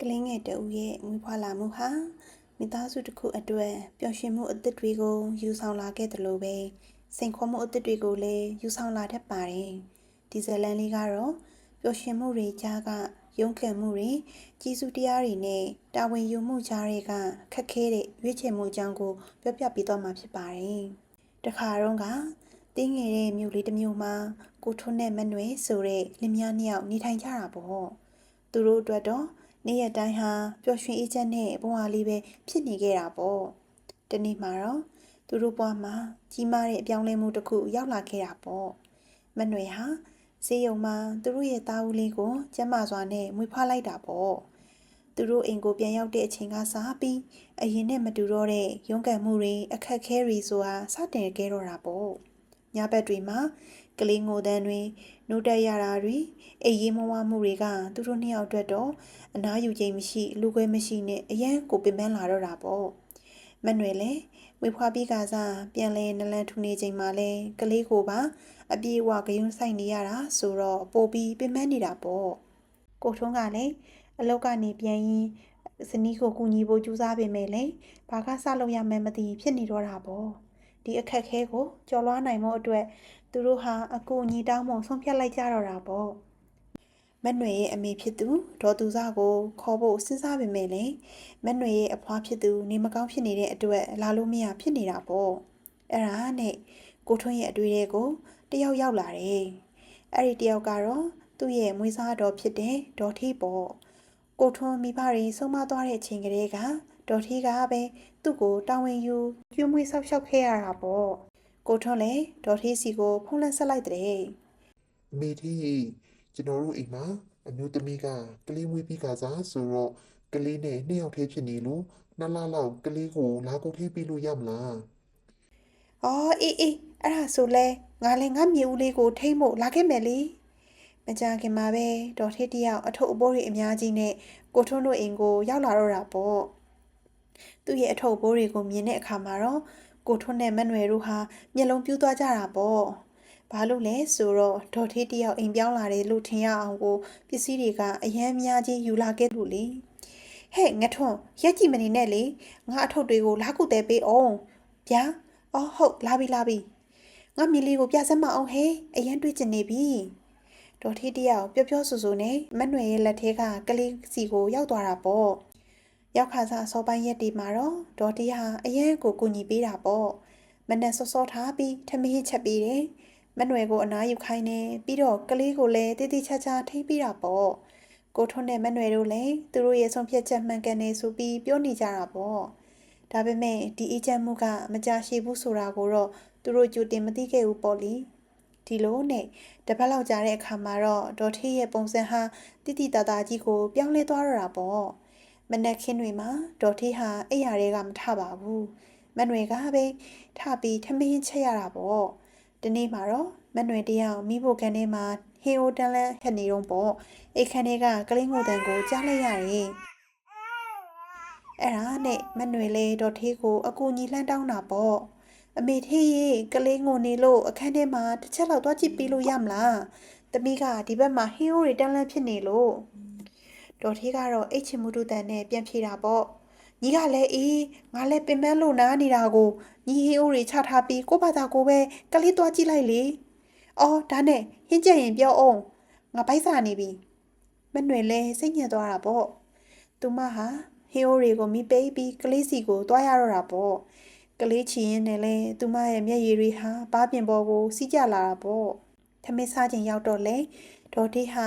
ကလေးငယ်တဦးရဲ့မွေးဖွားလာမှုဟာမိသားစုတစ်ခုအတွက်ပျော်ရွှင်မှုအသစ်တွေကိုယူဆောင်လာခဲ့တယ်လို့ပဲစိန်ခေါ်မှုအသစ်တွေကိုလည်းယူဆောင်လာတတ်ပါတယ်ဒီဇလန်လေးကတော့ပျော်ရွှင်မှုတွေကြားကရုန်းကန်မှုတွေကြီးစုတရားတွေနဲ့တာဝန်ယူမှုကြားတွေကခက်ခဲတဲ့ရွေးချယ်မှုအကြောင်းကိုပြောပြပေးသွားမှာဖြစ်ပါတယ်တခါတော့ကတင်းငယ်တဲ့မြို့လေးတစ်မြို့မှာကိုထွန်းနဲ့မနွယ်ဆိုတဲ့လင်မယားနှစ်ယောက်နေထိုင်ကြတာပေါ့သူတို့အတွက်တော့ နေ့ရက်တိုင်းဟာပျော်ရွှင်အေးချမ်းတဲ့ဘဝလေးပဲဖြစ်နေခဲ့တာပေါ့။ဒီနေ့မှာတော့သူတို့ဘဝမှာကြီးမားတဲ့အပြောင်းလဲမှုတစ်ခုရောက်လာခဲ့တာပေါ့။မနှွေဟာဈေးရုံမှာသူတို့ရဲ့သားဦးလေးကိုကျမ်းမာစွာနဲ့မွေးဖွားလိုက်တာပေါ့။သူတို့အိမ်ကိုပြန်ရောက်တဲ့အချိန်ကစပြီးအရင်နဲ့မတူတော့တဲ့ရုန်းကန်မှုတွေအခက်အခဲတွေဆိုတာစတင်ခဲ့တော့တာပေါ့။ ညဘက်တွေမှာကလေးငိုတန်းတွေနှုတ်တက်ရတာတွေအိမ်ရေးမဝမှုတွေကသူတို့နှစ်ယောက်အတွက်တော့အနားယူခြင်းမရှိလူခွဲမရှိနဲ့အရန်ကိုပင်ပန်းလာတော့တာပေါ့မနှွေလဲဝေဖွားပြီးကစားပြန်လဲနလန်ထူနေချိန်မှာလဲကလေးကိုပါအပြေးဝဂယုံဆိုင်နေရတာဆိုတော့ပို့ပြီးပင်ပန်းနေတာပေါ့ကိုထုံးကလည်းအလောက်ကနေပြန်ရင်ဇနီးကိုကူညီဖို့ကြိုးစားပေမဲ့လည်းဘာကစလုပ်ရမှန်းမသိဖြစ်နေတော့တာပေါ့ ဒီအခက်ခဲကိုကြော်လွှားနိုင်မှုအတွက်သူတို့ဟာအကူအညီတောင်းဖို့ဆုံးဖြတ်လိုက်ကြတော့တာပေါ့မက်နွေရဲ့အမေဖြစ်သူဒေါ်သူစားကိုခေါ်ဖို့စဉ်းစားပေမဲ့လည်းမက်နွေရဲ့အဖွားဖြစ်သူနေမကောင်းဖြစ်နေတဲ့အတွက်လာလို့မရဖြစ်နေတာပေါ့အဲ့ဒါနဲ့ကိုထွန်းရဲ့အတွေ့အကြုံကိုတယောက်ရောက်လာတယ်အဲ့ဒီတယောက်ကတော့သူ့ရဲ့မွေးစားတော်ဖြစ်တဲ့ဒေါ်ထီပေါ့ကိုထွန်းမိဘတွေဆုံးမသွားတဲ့အချိန်ကလေးက ဒေါ်ထီကပဲသူ့ကိုတာဝန်ယူကျွေးမွေးဆောက်ရှောက်ခဲ့ရတာပေါ့ကိုထွန်းလည်းဒေါ်ထီစီကိုဖုန်းလက်ဆက်လိုက်တဲ့အမေကြီးကျွန်တော်တို့အိမ်မှာအမျိုးသမီးကကလေးမွေးပြီးကစားဆိုတော့ကလေးနဲ့နှစ်ယောက်တည်းဖြစ်နေလို့နှစ်လလောက်ကလေးကိုလာကုန်ထိပြီးလို့ရမလား။အော်အေးအေးအဲ့ဒါဆိုလဲငါလည်းငါမြေဦးလေးကိုထိမ့်ဖို့လာခဲ့မယ်လေ။မကြခင်မှာပဲဒေါ်ထေးတယောက်အထုပ်အပိုးတွေအများကြီးနဲ့ကိုထွန်းတို့အိမ်ကိုရောက်လာတော့တာပေါ့။ သူ့ရဲ့အထုပ်အပိုးတွေကိုမြင်တဲ့အခါမှာတော့ကိုထွန်းနဲ့မနွယ်တို့ဟာမျက်လုံးပြူးသွားကြတာပေါ့။ဘာလို့လဲဆိုတော့ဒေါ်ထေးတယောက်အိမ်ပြောင်းလာတယ်လို့ထင်ရအောင်ကိုပစ္စည်းတွေကအရန်များကြီးယူလာခဲ့လို့လေ။ဟဲ့ငါထွန်းရက်ကြည့်မနေနဲ့လေငါအထုပ်တွေကိုလာခုတဲပေးအောင်ဗျာအော်ဟုတ်လာပြီလာပြီငါမြေလေးကိုပြဆက်မအောင်ဟဲ့အရင်တွေ့ကျင်နေပြီဒေါ်ထီတယောက်ပျော့ပျော့ဆူဆူနဲ့မနှွေရဲ့လက်ထဲကကလေးစီကိုရောက်သွားတာပေါ့ ရောက်ခါစားစောပိုင်းရက်ဒီမှာတော့ဒေါ်တီဟာအရင်ကိုကူညီပေးတာပေါ့မနဲ့စောစောထားပြီးထမင်းချက်ပေးတယ်မနှွေကိုအနားယူခိုင်းနေပြီးတော့ကလေးကိုလည်းတိတိချာချာထိပေးတာပေါ့ကိုထွန်းနဲ့မနှွေတို့လည်းသူတို့ရဲ့ဆုံးဖြတ်ချက်မှန်ကန်နေဆိုပြီးပြောနေကြတာပေါ့ဒါပေမဲ့ဒီအေဂျင့်မှုကမကြရှိဘူးဆိုတာကိုတော့သူတို့ကြိုတင်မသိခဲ့ဘူးပေါ့လीဒီလိုနဲ့တစ်ပတ်လောက်ကြာတဲ့အခါမှာတော့ဒေါ်ထေးရဲ့ပုံစံဟာတိတိတသားကြီးကိုပြောင်းလဲသွားတော့တာပေါ့ မနက်ခင်းတွေမှာဒေါ်ထေးဟာအိယာတွေကမထပါဘူးမနွေကပဲထပြီးထမင်းချက်ရတာပေါ့ဒီနေ့မှာတော့မနွေတယောက်မိဖို့ခန်းထဲမှာဟေအိုတန်လန်ခက်နေတော့ပေါ့အိတ်ခန်းထဲကကလေးငိုတန်ကိုကြားလိုက်ရတယ်အဲ့ဒါနဲ့မနှွေလေးဒေါ်ထေးကိုအကူညီလှမ်းတောင်းတာပေါ့အမေထေးရေကလေးငိုနေလို့အခန်းထဲမှာတစ်ချက်လောက်သွားကြည့်ပြီးလို့ရမလားတမီးကဒီဘက်မှာဟင်းအိုးတွေတန်းလန်းဖြစ်နေလို့ ဒေါ်ထေးကတော့အိတ်ချင်မှုတူတန်နဲ့ပြန်ဖြေတာပေါ့ညီကလည်းအေးငါလည်းပင်ပန်းလို့နားနေတာကိုညီဟင်းအိုးတွေချထားပြီးကို့ဘာသာကိုပဲကလေးသွားကြည့်လိုက်လေအော်ဒါနဲ့ဟင်းကြက်ရင်ပြောအောင်ငါပိုက်စာနေပြီမနှွေလဲစိတ်ညစ်သွားတာပေါ့သူမဟာဟီယိုတွေကိုမိပိတ်ပြီးကလေးစီကိုတွားရတော့တာပေါ့ကလေးချီရင်နဲ့လဲသူမရဲ့မျက်ရည်တွေဟာဘားပြင်ပေါ်ကိုစီးကျလာတာပေါ့ထမင်းစားခြင်းရောက်တော့လေဒေါ်တီဟာ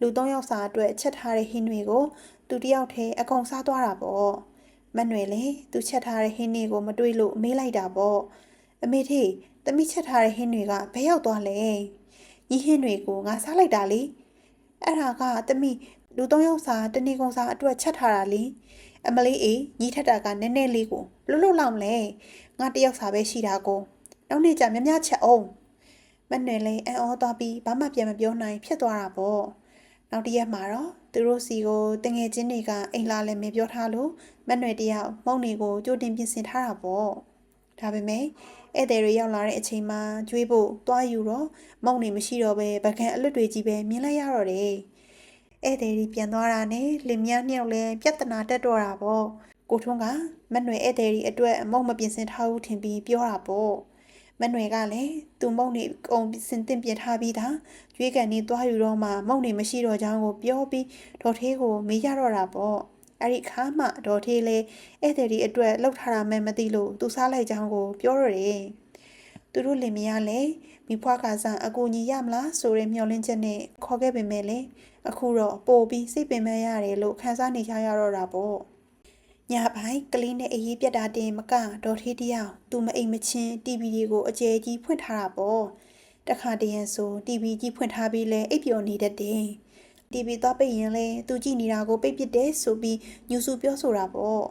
လူသုံးယောက်စာအတွက်ချက်ထားတဲ့ဟင်းတွေကိုသူတယောက်တည်းအကုန်စားသွားတာပေါ့မနှွေလေသူချက်ထားတဲ့ဟင်းတွေကိုမတွေးလို့မေးလိုက်တာပေါ့အမေထေသမီးချက်ထားတဲ့ဟင်းတွေကဘယ်ရောက်သွားလဲညီဟင်းတွေကိုငါစားလိုက်တာလေအဲ့ဒါကသမီးလူသုံးယောက်စာတနေကုန်စာအတွက်ချက်ထားတာလေအမလေးအေးညီထက်တာကနည်းနည်းလေးကိုလွတ်လွတ်လောက်မလဲငါတယောက်စာပဲရှိတာကိုနောက်နေ့ကျမြမြချက်အောင်မနှွေလေးအံ့ဩသွားပြီးဘာမှပြန်မပြောနိုင်ဖြစ်သွားတာပေါ့ နောက်တစ်ရက်မှာတော့သူတို့စီကိုတငယ်ချင်းတွေကအိမ်လာလည်းမပြောထားလို့မနှွေတယောက်မုံနေကိုကြိုတင်ပြင်ဆင်ထားတာပေါ့ဒါပေမဲ့ဧည့်သည်တွေရောက်လာတဲ့အချိန်မှာကျွေးဖို့တွားယူတော့မုံနေမရှိတော့ပဲဗကန်အလွတ်တွေကြီးပဲမြင်လိုက်ရတော့တယ်ဧည့်သည်တွေပြန်သွားတာနဲ့လင်မယားနှစ်ယောက်လည်းပြဿနာတက်တော့တာပေါ့ကိုထွန်းကမက်နွယ်ဧည့်သည်တွေအတွက်အမုံမပြင်ဆင်ထားဘူးထင်ပြီးပြောတာပေါ့ မက်နွယ်ကလည်းသူမုံနေအကုန်စင်တင်ပြထားပြီးသားကျွေးကန်နေသွားယူတော့မှမုံနေမရှိတော့ကြောင်းကိုပြောပြီးဒေါ်သေးကိုမေးရတော့တာပေါ့အဲ့ဒီခါမှဒေါ်သေးလည်းဧည့်သည်တွေအတွက်လှုပ်ထားတာမှမသိလို့သူစားလိုက်ကြောင်းကိုပြောတော့တယ်သူတို့လင်မယားလည်းမိဖွားကစားအကူညီရမလားဆိုတဲ့မျှော်လင့်ချက်နဲ့ခေါ်ခဲ့ပေမဲ့လည်းအခုတော့ပို့ပြီးစိတ်ပင်ပန်းရတယ်လို့ခန်းစားနေကြရတော့တာပေါ့ ညပိုင်းကလေးနဲ့အေးအေးပြတ်တာတင်မကဒေါ်ထေးတယောက်သူမအိမ်မချင်း TV တွေကိုအကျယ်ကြီးဖွင့်ထားတာပေါ့တခါတရံဆို TV ကြီးဖွင့်ထားပြီးလဲအိပ်ပျော်နေတတ်တယ် TV သွားပိတ်ရင်လဲသူကြည့်နေတာကိုပိတ်ပစ်တယ်ဆိုပြီးညူစုပြောဆိုတာပေါ့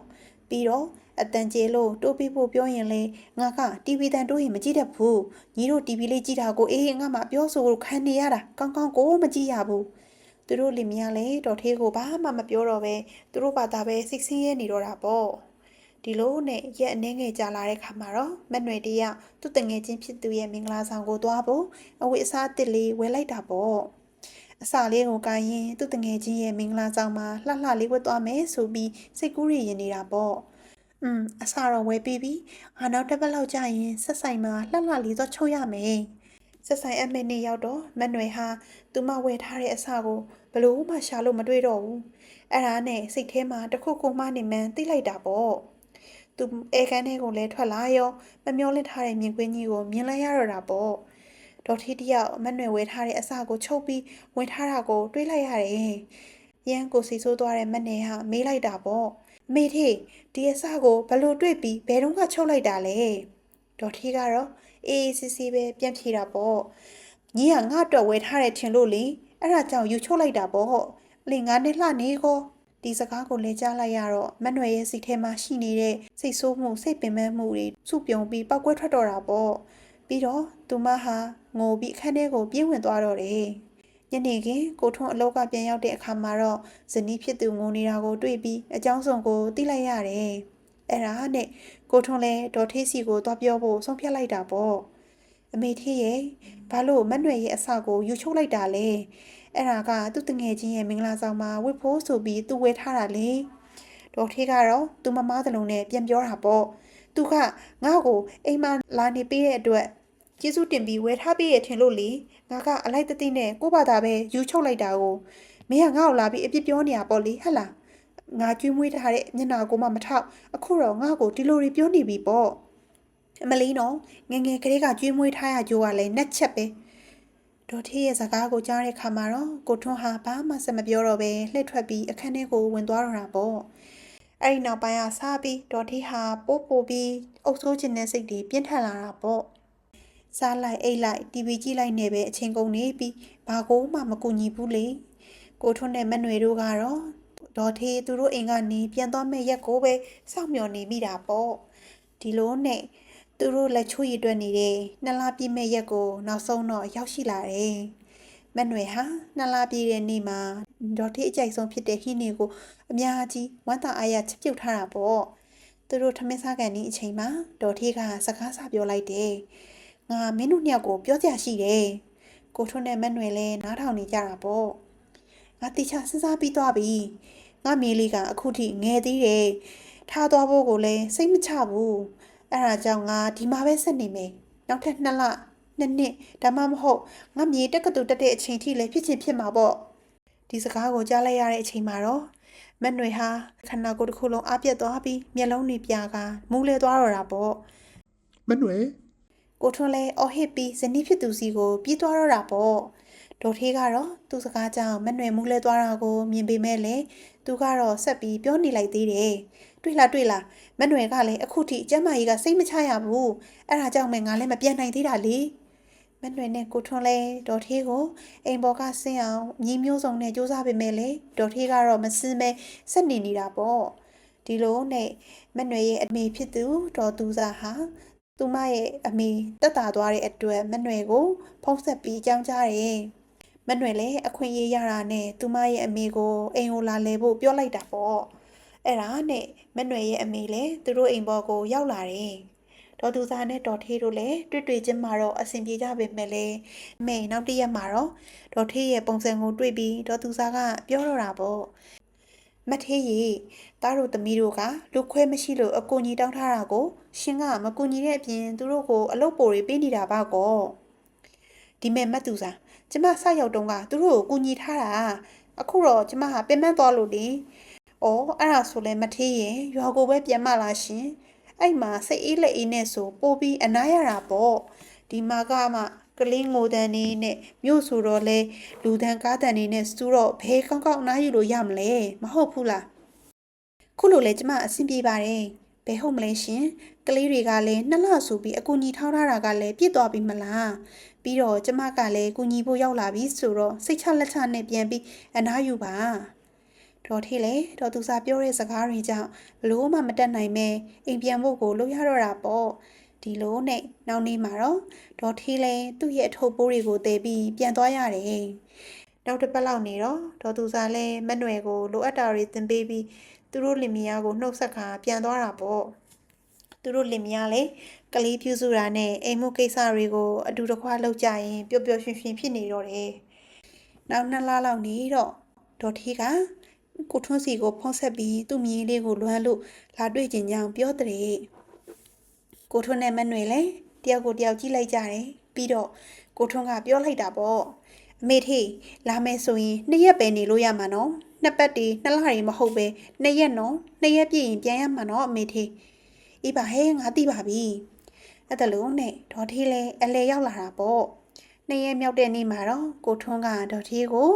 ပြီးတော့အတန်ကျေလို့တိုးပြီးဖို့ပြောရင်လဲငါက TV တန်တိုးရင်မကြည့်တတ်ဘူးညီတို့ TV လေးကြည့်တာကိုအေးငါမှပြောဆိုလို့ခံနေရတာကောင်းကောင်းကိုမကြည့်ရဘူး သူတို့လင်မယားလည်းတော်သေးကိုဘာမှမပြောတော့ပဲသူတို့ဘာသာပဲစိတ်ဆင်းရဲနေတော့တာပေါ့ဒီလိုနဲ့ရက်အနှဲငယ်ကြာလာတဲ့ခါမှာတော့မက်နွယ်တယောက်သူ့တငယ်ချင်းဖြစ်သူရဲ့မင်္ဂလာဆောင်ကိုသွားဖို့အဝတ်အစားအစ်စ်လေးဝယ်လိုက်တာပေါ့အစာလေးကိုကိုင်းရင်သူ့တငယ်ချင်းရဲ့မင်္ဂလာဆောင်မှာလှလှလေးဝတ်သွားမယ်ဆိုပြီးစိတ်ကူးရရင်နေတာပေါ့อืมအစာတော့ဝယ်ပြီးပြီအာနောက်တစ်ပတ်လောက်ကြာရင်ဆက်ဆိုင်မှာလှလှလေးတော့ချုပ်ရမယ် ဆက်ဆိုင်အမေနေ့ရောက်တော့မက်နွယ်ဟာသူမဝယ်ထားတဲ့အစာကိုဘလို့မှရှာလို့မတွေ့တော့ဘူးအဲ့ဒါနဲ့စိတ်ထဲမှာတစ်ခုခုမှနေမှန်းသိလိုက်တာပေါ့သူအဲခန်းထဲကိုလည်းထွက်လာရောမမျောလင့်ထားတဲ့မြင်ကွင်းကြီးကိုမြင်လိုက်ရတော့တာပေါ့ဒေါ်ထီတယောက်မနှွယ်ဝဲထားတဲ့အစာကိုချုပ်ပြီးဝင်ထားတာကိုတွေးလိုက်ရတယ်ရန်ကိုစီဆိုးသွားတဲ့မနဲ့ဟာမေးလိုက်တာပေါ့မေထေဒီအစာကိုဘလို့တွေ့ပြီးဘယ်တော့မှချုပ်လိုက်တာလဲဒေါ်ထီကတော့ အေးအေးဆေးဆေးပဲပြန်ဖြေတာပေါ့ညီကငါ့အတွက်ဝဲထားတယ်ထင်လို့လေအဲ့ဒါကြောင့်ယူချုပ်လိုက်တာပေါ့လင်ငါနဲ့လှနေကောဒီစကားကိုလည်းကြားလိုက်ရတော့မနှွယ်ရဲ့စိတ်ထဲမှာရှိနေတဲ့စိတ်ဆိုးမှုစိတ်ပင်ပန်းမှုတွေစုပြုံပြီးပောက်ကွဲထွက်တော့တာပေါ့ပြီးတော့သူမဟာငိုပြီးအခန်းထဲကိုပြေးဝင်သွားတော့တယ်ညနေခင်းကိုထွန်းအလောက်ကပြန်ရောက်တဲ့အခါမှာတော့ဇနီးဖြစ်သူငိုနေတာကိုတွေ့ပြီးအကြောင်းစုံကိုသိလိုက်ရတယ် အဲ့ဒါနဲ့ကိုထွန်းလည်းဒေါ်ထေးစီကိုသွားပြောဖို့ဆုံးဖြတ်လိုက်တာပေါ့အမေထေးရဲ့ဘာလို့မနှွယ်ရဲ့အဆကိုယူချုပ်လိုက်တာလဲအဲ့ဒါကသူ့တငယ်ချင်းရဲ့မင်္ဂလာဆောင်မှာဝတ်ဖို့ဆိုပြီးသူဝယ်ထားတာလေဒေါ်ထေးကတော့သူမမားတလုံးနဲ့ပြန်ပြောတာပေါ့သူကငါ့ကိုအိမ်မှာလာနေပေးတဲ့အတွက်ကျေးဇူးတင်ပြီးဝယ်ထားပေးရထင်လို့လေငါကအလိုက်တသိနဲ့ကို့ဘာသာပဲယူချုပ်လိုက်တာကိုမင်းကငါ့ကိုလာပြီးအပြစ်ပြောနေတာပေါ့လေဟဟလား ငါကျွေးမွေးထားတဲ့မျက်နှာကိုမှမထောက်အခုတော့ငါ့ကိုဒီလိုတွေပြောနေပြီပေါ့အမလီနော်ငယ်ငယ်ကလေးကကျွေးမွေးထားရကြိုးကလည်းနှက်ချက်ပဲဒေါ်ထေးရဲ့စကားကိုကြားတဲ့ခါမှာတော့ကိုထွန်းဟာဘာမှဆက်မပြောတော့ပဲလှည့်ထွက်ပြီးအခန်းထဲကိုဝင်သွားတော့တာပေါ့အဲ့ဒီနောက်ပိုင်းကစားပြီးဒေါ်ထေးဟာပိုးပိုးပြီးအုပ်ဆိုးခြင်းနဲ့စိတ်တွေပြင်းထန်လာတာပေါ့စားလိုက်အိတ်လိုက် TV ကြည့်လိုက်နေပဲအချိန်ကုန်နေပြီးဘာကိုမှမကူညီဘူးလေကိုထွန်းနဲ့မနှွေတို့ကတော့ ဒေါ်ထေးသူတို့အိမ်ကနေပြန်သွားမဲ့ရက်ကိုပဲစောင့်မျှော်နေမိတာပေါ့ဒီလိုနဲ့သူတို့လက်ချိုးရည်တွက်နေတဲ့နှစ်လပြည့်မဲ့ရက်ကိုနောက်ဆုံးတော့ရောက်ရှိလာတယ်။မက်နွယ်ဟာနှစ်လပြည့်တဲ့နေ့မှာဒေါ်ထေးအကြိုက်ဆုံးဖြစ်တဲ့ဟင်းတွေကိုအများကြီးဝမ်းသာအားရချက်ပြုတ်ထားတာပေါ့။သူတို့ထမင်းစားကန်ဒီအချိန်မှာဒေါ်ထေးကစကားစပြောလိုက်တယ်။ငါမင်းတို့နှစ်ယောက်ကိုပြောကြရှိတယ်။ကိုထွန်းနဲ့မက်နွယ်လည်းနားထောင်နေကြတာပေါ့။ ငါတိချစဉ်းစားပြီးသွားပြီ။ငါမေးလေးကအခုထိငယ်သေးတယ်။ထားသွားဖို့ကိုလည်းစိတ်မချဘူး။အဲ့ဒါကြောင့်ငါဒီမှာပဲဆက်နေမယ်နောက်ထပ်နှစ်လနှစ်နှစ်ဒါမှမဟုတ်ငါမြေတက္ကသိုလ်တက်တဲ့အချိန်ထိလည်းဖြစ်ချင်ဖြစ်မှာပေါ့ဒီစကားကိုကြားလိုက်ရတဲ့အချိန်မှာတော့မက်နွေဟာခန္ဓာကိုယ်တစ်ခုလုံးအပြတ်သွားပြီးမျက်လုံးတွေပြာကမူးလဲသွားတော့တာပေါ့မနှွယ်ကိုထွန်းလဲအော်ဟစ်ပြီးဇနီးဖြစ်သူစီကိုပြေးသွားတော့တာပေါ့ ဒေါ်ထေးကတော့သူ့စကားကြောင့်မက်နွယ်မူးလဲသွားတာကိုမြင်ပေမဲ့လေသူကတော့ဆက်ပြီးပြောနေလိုက်သေးတယ်တွေ့လားတွေ့လားမက်နွယ်ကလည်းအခုထိကျမ်းမာရေးကစိတ်မချရဘူးအဲ့ဒါကြောင့်မှငါလည်းမပြန်နိုင်သေးတာလေမက်နွယ်နဲ့ကိုထွန်းလဲဒေါ်ထေးကိုအိမ်ပေါ်ကဆင်းအောင်ညီမျိုးစုံနဲ့စူးစမ်းပေမဲ့လေဒေါ်ထေးကတော့မစင်းမဲဆက်နေနေတာပေါ့ဒီလိုနဲ့မက်နွယ်ရဲ့အမေဖြစ်သူဒေါ်သူစာဟာသူမရဲ့အမေတက်တာသွားတဲ့အတွက်မနှွယ်ကိုဖုံးဆက်ပြီးကြောင်းကြတယ်။ မနှွယ်လည်းအခွင့်အရေးရတာနဲ့သူမရဲ့အမေကိုအိမ်ကိုလာလဲဖို့ပြောလိုက်တာပေါ့။အဲ့ဒါနဲ့မနှွယ်ရဲ့အမေလည်းသူတို့အိမ်ပေါ်ကိုရောက်လာတယ်။ဒေါ်သူစာနဲ့ဒေါ်ထေးတို့လည်းတွေ့တွေ့ချင်းမှာတော့အဆင်ပြေကြပေမဲ့လည်းအမေနောက်တစ်ရက်မှာတော့ဒေါ်ထေးရဲ့ပုံစံကိုတွေ့ပြီးဒေါ်သူစာကပြောတော့တာပေါ့မထေးရီသားတို့သမီးတို့ကလူခွဲမရှိလို့အကူကြီးတောင်းထားတာကို ရှင်ကမကူညီတဲ့အပြင်သူတို့ကိုအလုပ်ပိုတွေပေးနေတာပါကောဒီမဲ့မတ်သူစာ ကျမဆက်ရောက်တုန်းကသူတို့ကိုကူညီထားတာအခုတော့ကျမဟာပင်ပန်းသွားလို့လေ။အော်အဲ့ဒါဆိုလဲမထေးရင်ရွာကိုပဲပြန်မလာရှင်။အဲ့မှာစိတ်အေးလက်အေးနဲ့ဆိုပို့ပြီးအနားရတာပေါ့။ဒီမှာကမှကလင်းငိုတန်နေနဲ့မြို့ဆိုတော့လဲလူတန်ကားတန်နေနဲ့စူတော့ဘဲကောင်းကောင်းအနားယူလို့ရမလဲမဟုတ်ဘူးလား။ခုလိုလဲကျမအဆင်ပြေပါတယ်။ ဘယ်ဟုတ်မလဲရှင်။ကလေးတွေကလည်းနှစ်လဆိုပြီးအကူညီထောင်းထားတာကလည်းပြည့်သွားပြီမလား။ပြီးတော့ကျမကလည်းကူညီဖို့ရောက်လာပြီဆိုတော့စိတ်ချလက်ချနဲ့ပြန်ပြီးအနားယူပါဒေါ်ထေးလေဒေါ်သူစာပြောတဲ့စကားတွေကြောင့်ဘလို့မှမတက်နိုင်မဲအိမ်ပြန်ဖို့ကိုလုပ်ရတော့တာပေါ့ဒီလိုနဲ့နောက်နေ့မှာတော့ဒေါ်ထေးလေသူ့ရဲ့အထုပ်ပိုးတွေကိုတည်ပြီးပြန်သွားရတယ်နောက်တစ်ပတ်လောက်နေတော့ဒေါ်သူစာလည်းမနှွယ်ကိုလိုအပ်တာတွေသင်ပေးပြီး သူတို့လင်မယားကိုနှုတ်ဆက်ခါပြန်သွားတာပေါ့သူတို့လင်မယားလေကလေးပြုစုတာနဲ့အိမ်မှုကိစ္စတွေကိုအတူတကွလုပ်ကြရင်ပျော်ပျော်ရွှင်ရွှင်ဖြစ်နေတော့တယ်နောက်နှစ်လလောက်နေတော့ဒေါ်ထေးကကိုထွန်းစီကိုဖုံးဆက်ပြီးသူ့မြေးလေးကိုလွမ်းလို့လာတွေ့ကျင်ကြောင်ပြောတဲ့ကိုထွန်းနဲ့မနှွေလဲတယောက်ကိုတယောက်ကြည့်လိုက်ကြတယ်ပြီးတော့ကိုထွန်းကပြောလိုက်တာပေါ့အမေထေးလာမယ်ဆိုရင်နှစ်ရက်ပဲနေလို့ရမှာနော် နှစ်ပတ်တည်းနှစ်လတွေမဟုတ်ပဲနှစ်ရက်နော်နှစ်ရက်ပြည့်ရင်ပြန်ရမှာနော်အမေထေးအေးပါဟဲငါသိပါပြီအဲ့ဒါလို့နဲ့ဒေါ်ထေးလဲအလဲရောက်လာတာပေါ့နှစ်ရက်မြောက်တဲ့နေ့မှာတော့ကိုထွန်းကဒေါ်ထေးကို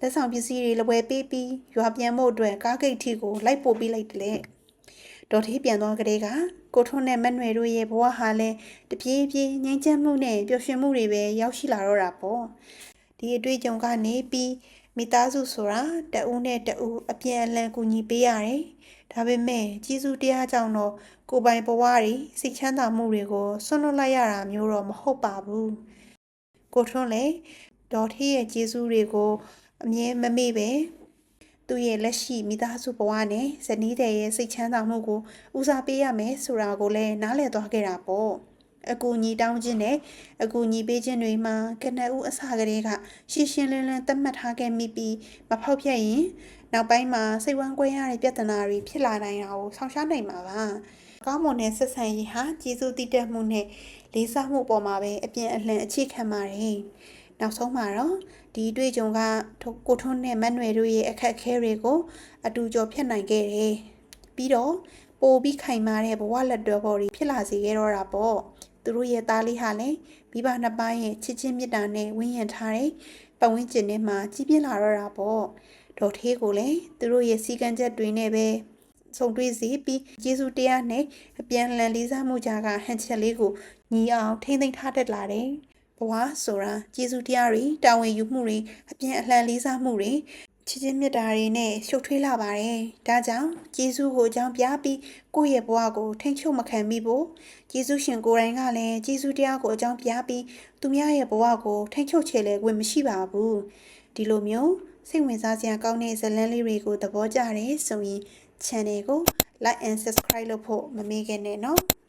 လက်ဆောင်ပစ္စည်းတွေလပွဲပေးပြီးရွာပြန်ဖို့အတွက်ကားဂိတ်ထီကိုလိုက်ပို့ပေးလိုက်တယ်။ဒေါ်ထေးပြန်သွားကလေးကကိုထွန်းနဲ့မနှွယ်တို့ရဲ့ဘဝဟာလည်းတပြေးပြေးငြိမ်းချမ်းမှုနဲ့ပျော်ရွှင်မှုတွေပဲရောက်ရှိလာတော့တာပေါ့။ဒီအတွေ့အကြုံကနေပြီး မိသားစုဆိုတာတဦးနဲ့တဦးအပြန်အလှန်ကူညီပေးရတယ်။ဒါပေမဲ့ကြီးစုတရားကြောင့်တော့ကိုယ်ပိုင်ဘဝတွေစိတ်ချမ်းသာမှုတွေကိုဆွန့်လွတ်လိုက်ရတာမျိုးတော့မဟုတ်ပါဘူး။ကိုထွန်းလည်းဒေါ်ထေးရဲ့ကျေးဇူးတွေကိုအမြဲမမေ့ပဲသူ့ရဲ့လက်ရှိမိသားစုဘဝနဲ့ဇနီးတဲ့ရဲ့စိတ်ချမ်းသာမှုကိုဦးစားပေးရမယ်ဆိုတာကိုလည်းနားလည်သွားခဲ့တာပေါ့ အကူညီတောင်းခြင်းနဲ့အကူညီပေးခြင်းတွေမှာကနဦးအစကတည်းကရှင်းရှင်းလင်းလင်းသတ်မှတ်ထားခဲ့မိပြီးမဖောက်ဖျက်ရင်နောက်ပိုင်းမှာစိတ်ဝမ်းကွဲရတဲ့ပြဿနာတွေဖြစ်လာနိုင်တာကိုဆောင်ရှားနိုင်မှာပါကောင်းမွန်တဲ့ဆက်ဆံရေးဟာကျေးဇူးတည်တတ်မှုနဲ့လေးစားမှုပေါ်မှာပဲအပြင်အလှန်အခြေခံပါတယ်နောက်ဆုံးမှာတော့ဒီအတွေ့အကြုံကကိုထွန်းနဲ့မတ်နွယ်တို့ရဲ့အခက်အခဲတွေကိုအတူကျော်ဖြတ်နိုင်ခဲ့တယ်။ပြီးတော့ပိုပြီးခိုင်မာတဲ့ဘဝလက်တော်ပေါ်တွေဖြစ်လာစေခဲ့တော့တာပေါ့။ သူတို့ရဲ့သားလေးဟာလည်းမိဘနှစ်ပါးရဲ့ချစ်ချင်းမေတ္တာနဲ့ဝန်းရံထားတဲ့ပတ်ဝန်းကျင်ထဲမှာကြီးပြင်းလာတော့တာပေါ့။ဒေါ်ထေးကိုလည်းသူတို့ရဲ့စီကံချက်တွေနဲ့ပဲဆုံတွေ့စီပြီးယေရှုတရားနဲ့အပြန်လန်လေးစားမှုကြားကဟန်ချက်လေးကိုညီအောင်ထိမ့်သိမ်းထားတတ်လာတယ်။ဘဝဆိုတာကျေးဇူးတရားတွေတာဝန်ယူမှုတွေအပြင်အလှန်လေးစားမှုတွေ ချစ်ချင်းမြတ်တာတွေနဲ့ရှုပ်ထွေးလာပါတယ်။ဒါကြောင့်ကျေးဇူးကိုအကြောင်းပြပြီးကိုယ့်ရဲ့ဘဝကိုထိမ့်ချုပ်မခံမိဖို့ကျေးဇူးရှင်ကိုယ်တိုင်ကလည်းကျေးဇူးတရားကိုအကြောင်းပြပြီးသူများရဲ့ဘဝကိုထိမ့်ချုပ်ချေလဲဝင်မရှိပါဘူး။ဒီလိုမျိုးစိတ်ဝင်စားစရာကောင်းတဲ့ဇာတ်လမ်းလေးတွေကိုသဘောကျတယ်ဆိုရင် channel ကို like and subscribe လုပ်ဖို့မမေ့ခဲ့နဲ့နော်။